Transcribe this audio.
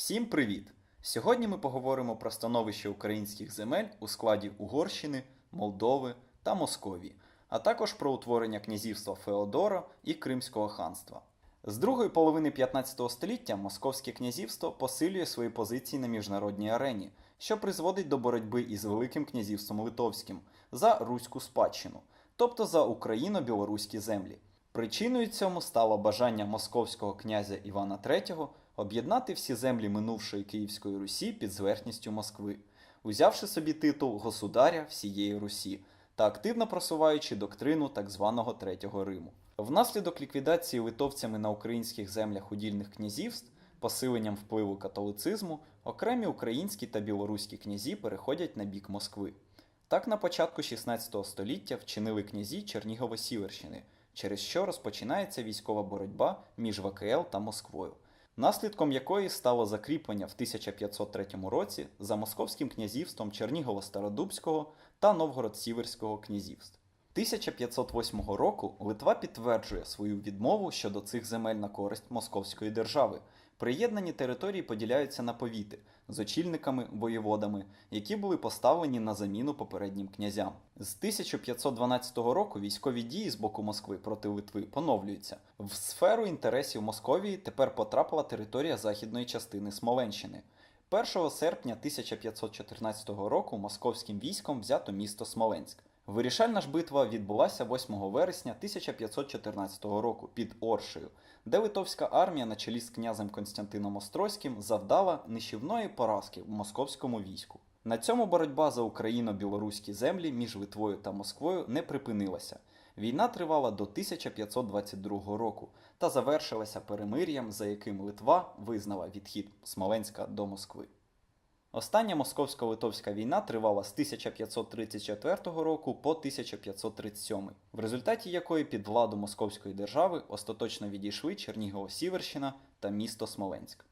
Всім привіт! Сьогодні ми поговоримо про становище українських земель у складі Угорщини, Молдови та Московії, а також про утворення князівства Феодора і Кримського ханства. З другої половини 15 століття Московське князівство посилює свої позиції на міжнародній арені, що призводить до боротьби із Великим князівством Литовським за руську спадщину, тобто за україно-білоруські землі. Причиною цьому стало бажання московського князя Івана III об'єднати всі землі минувшої Київської Русі під зверхністю Москви, узявши собі титул государя всієї Русі та активно просуваючи доктрину так званого Третього Риму. Внаслідок ліквідації литовцями на українських землях удільних князівств, посиленням впливу католицизму, окремі українські та білоруські князі переходять на бік Москви. Так на початку 16 століття вчинили князі Чернігово-Сіверщини, через що розпочинається військова боротьба між ВКЛ та Москвою, наслідком якої стало закріплення в 1503 році за московським князівством Чернігово-Стародубського та Новгород-Сіверського князівств. 1508 року Литва підтверджує свою відмову щодо цих земель на користь Московської держави. Приєднані території поділяються на повіти з очільниками воєводами, які були поставлені на заміну попереднім князям. З 1512 року військові дії з боку Москви проти Литви поновлюються. В сферу інтересів Московії тепер потрапила територія західної частини Смоленщини. 1 серпня 1514 року московським військом взято місто Смоленськ. Вирішальна ж битва відбулася 8 вересня 1514 року під Оршею, де литовська армія на чолі з князем Константином Острозьким завдала нищівної поразки в московському війську. На цьому боротьба за україно-білоруські землі між Литвою та Москвою не припинилася. Війна тривала до 1522 року та завершилася перемир'ям, за яким Литва визнала відхід Смоленська до Москви. Остання московсько-литовська війна тривала з 1534 року по 1537, в результаті якої під владу Московської держави остаточно відійшли Чернігово-Сіверщина та місто Смоленськ.